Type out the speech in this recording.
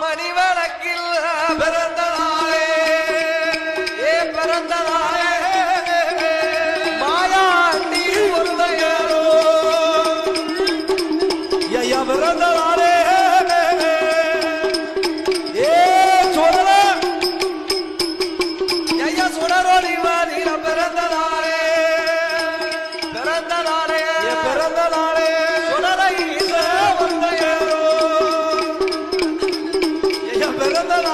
மணிவழக்கில் பிறந்த நாளே. ஏ பிறந்த நாளே. மாயா நீ பொருந்தையோ ஐயா பிறந்த நாளே. ஏ சுடர ஐயா சுடரோ நீ பிறந்த நாளே. பிறந்த நாளே. பிறந்த நாளே. பிறந்த